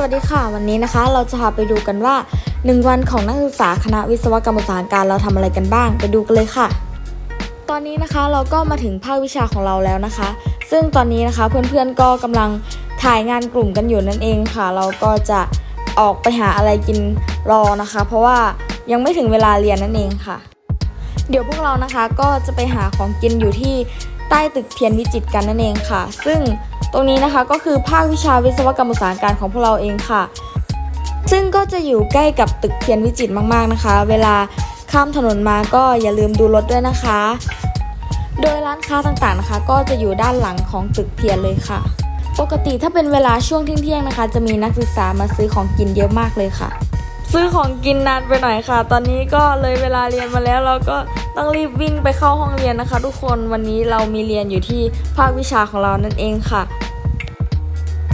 สวัสดีค่ะ วันนี้นะคะ เราจะพาไปดูกันว่า 1 วันของนักศึกษาคณะวิศวกรรมอุตสาหการเราทำอะไรกันบ้าง ไปดูกันเลยค่ะ ตอนนี้นะคะเราก็มาถึงภาควิชาของเราแล้วนะคะ ซึ่งตอนนี้นะคะเพื่อนๆก็กำลังถ่ายงานกลุ่มกันอยู่นั่นเองค่ะ เราก็จะออกไปหาอะไรกินรอนะคะ เพราะว่ายังไม่ถึงเวลาเรียนนั่นเองค่ะ เดี๋ยวพวกเรานะคะก็จะไปหาของกินอยู่ที่ใต้ตึกเพียรวิจิตกันนั่นเองค่ะ ซึ่ง ตรงนี้นะคะก็คือภาควิชาวิศวกรรมอุตสาหการของพวกเราเองค่ะ ซึ่งก็จะอยู่ใกล้กับตึกเพียรวิจิตรมากๆนะคะ เวลาข้ามถนนมาก็อย่าลืมดูรถด้วยนะคะ โดยร้านค้าต่างๆนะคะ ก็จะอยู่ด้านหลังของตึกเพียรเลยค่ะ ปกติถ้าเป็นเวลาช่วงเที่ยงๆนะคะ จะมีนักศึกษามาซื้อของกินเยอะมากเลยค่ะ ซื้อของกินนานไปหน่อยค่ะ ตอนนี้ก็เลยเวลาเรียนมาแล้วเราก็ต้องรีบวิ่งไปเข้าห้องเรียนนะคะ ทุกคนวันนี้เรามีเรียนอยู่ที่ภาควิชาของเรานั่นเองค่ะ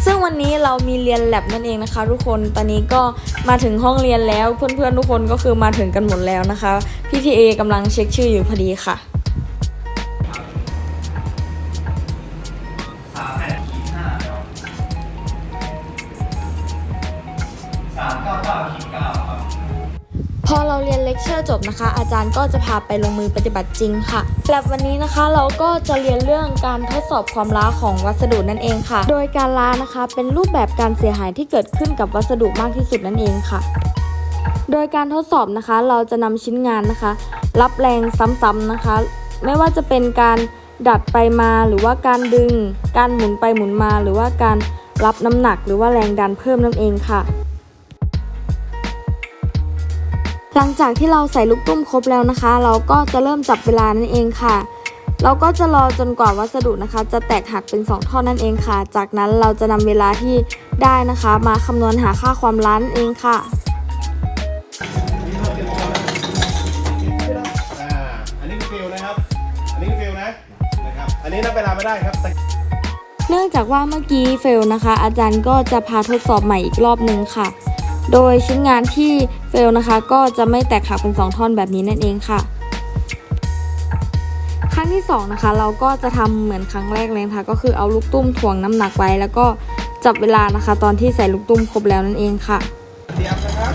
ซึ่งวันนี้เรามีเรียนแลบนั่นเองนะคะ ทุกคนตอนนี้ก็มาถึงห้องเรียนแล้วเพื่อนๆทุกคนก็คือมาถึงกันหมดแล้วนะคะพี่ทีเอกำลังเช็คชื่ออยู่พอดีค่ะ อเราเรียนเลคเชอร์จบนะคะ อาจารย์ก็จะพาไปลงมือปฏิบัติจริงค่ะแบบวันนี้นะคะเราก็จะเรียนเรื่องการทดสอบความร้าของวัสดุนั่นเองค่ะ โดยการร้านะคะ เป็นรูปแบบการเสียหายที่เกิดขึ้นกับวัสดุมากที่สุดนั่นเองค่ะ โดยการทดสอบนะคะ เราจะนำชิ้นงานนะคะ รับแรงซ้ำๆนะคะ ไม่ว่าจะเป็นการดัดไปมาหรือว่าการดึง การหมุนไปหมุนมา หรือว่าการรับน้ำหนักหรือว่าแรงดันเพิ่มนั่นเองค่ะ หลังจากที่เราใส่ลูกตุ้มครบแล้วนะคะ เราก็จะเริ่มจับเวลานั่นเองค่ะ เราก็จะรอจนกว่าวัสดุนะคะ จะแตกหักเป็น 2 ท่อนนั่นเองค่ะ จากนั้นเราจะนำเวลาที่ได้นะคะ มาคำนวณหาค่าความร้านนเองค่ะอ่าอันนี้คือฟิลนะครับ อันนี้คือฟิลนะนะครับ อันนี้นับเวลาไม่ได้ครับแต่เนื่องจากว่าเมื่อกี้เฟลนะคะ อาจารย์ก็จะพาทดสอบใหม่อีกรอบหนึ่งค่ะ โดยชิ้นงานที่เฟลนะคะ ก็จะไม่แตกหักเป็น 2 ท่อนแบบนี้นั่นเองค่ะ ครั้งที่2นะคะเราก็จะทำเหมือนครั้งแรกเลยนะคะก็คือเอาลูกตุ้มถ่วงน้ำหนักไว้ แล้วก็จับเวลานะคะ ตอนที่ใส่ลูกตุ้มครบแล้วนั่นเองค่ะเตรียบนะครับ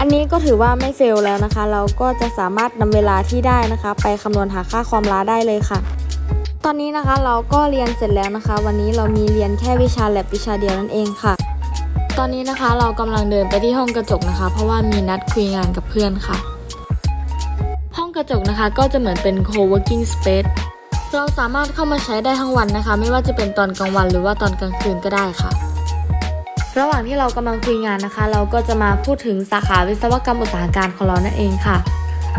อันนี้ก็ถือว่าไม่เฟลแล้วนะคะ เราก็จะสามารถนำเวลาที่ได้นะคะ ไปคำนวณหาค่าความร้าได้เลยค่ะ อนนี้นะคะเราก็เรียนเสร็จแล้วนะคะ วันนี้เรามีเรียนแค่วิชาแลบวิชาเดียวนั่นเองค่ะ ตอนนี้นะคะเรากำลังเดินไปที่ห้องกระจกนะคะ เพราะว่ามีนัดคุยงานกับเพื่อนค่ะ ห้องกระจกนะคะก็จะเหมือนเป็น co-working space เราสามารถเข้ามาใช้ได้ทั้งวันนะคะ ไม่ว่าจะเป็นตอนกลางวันหรือว่าตอนกลางคืนก็ได้ค่ะ ระหว่างที่เรากำลังคุยงานนะคะ เราก็จะมาพูดถึงสาขาวิศวกรรมอุตสาหการของเรานั่นเองค่ะ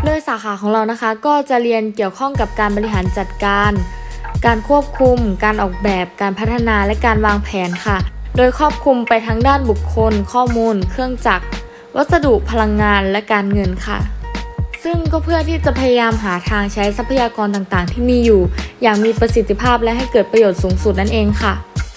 โดยสาขาของเรานะคะก็จะเรียนเกี่ยวข้องกับการบริหารจัดการ การควบคุม การออกแบบ การพัฒนาและการวางแผนค่ะ โดยครอบคลุมไปทั้งด้านบุคคล ข้อมูล เครื่องจักร วัสดุพลังงานและการเงินค่ะ ซึ่งก็เพื่อที่จะพยายามหาทางใช้ทรัพยากรต่างๆ ที่มีอยู่ อย่างมีประสิทธิภาพและให้เกิดประโยชน์สูงสุดนั่นเองค่ะ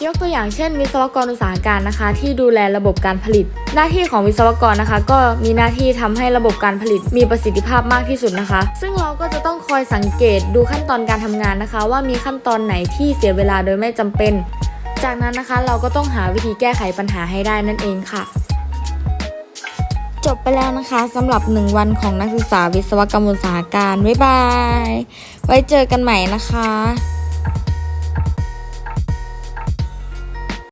ยกตัวอย่างเช่น วิศวกรอุตสาหการนะคะ ที่ดูแลระบบการผลิต หน้าที่ของวิศวกรนะคะ ก็มีหน้าที่ทำให้ระบบการผลิตมีประสิทธิภาพมากที่สุดนะคะ ซึ่งเราก็จะต้องคอยสังเกตดูขั้นตอนการทำงานนะคะ ว่ามีขั้นตอนไหนที่เสียเวลาโดยไม่จำเป็น จากนั้นนะคะเราก็ต้องหาวิธีแก้ไขปัญหาให้ได้นั่นเองค่ะจบไปแล้วนะคะสำหรับ 1 วันของนักศึกษาวิศวกรรมอุตสาหการ บ๊ายบาย ไว้เจอกันใหม่นะคะ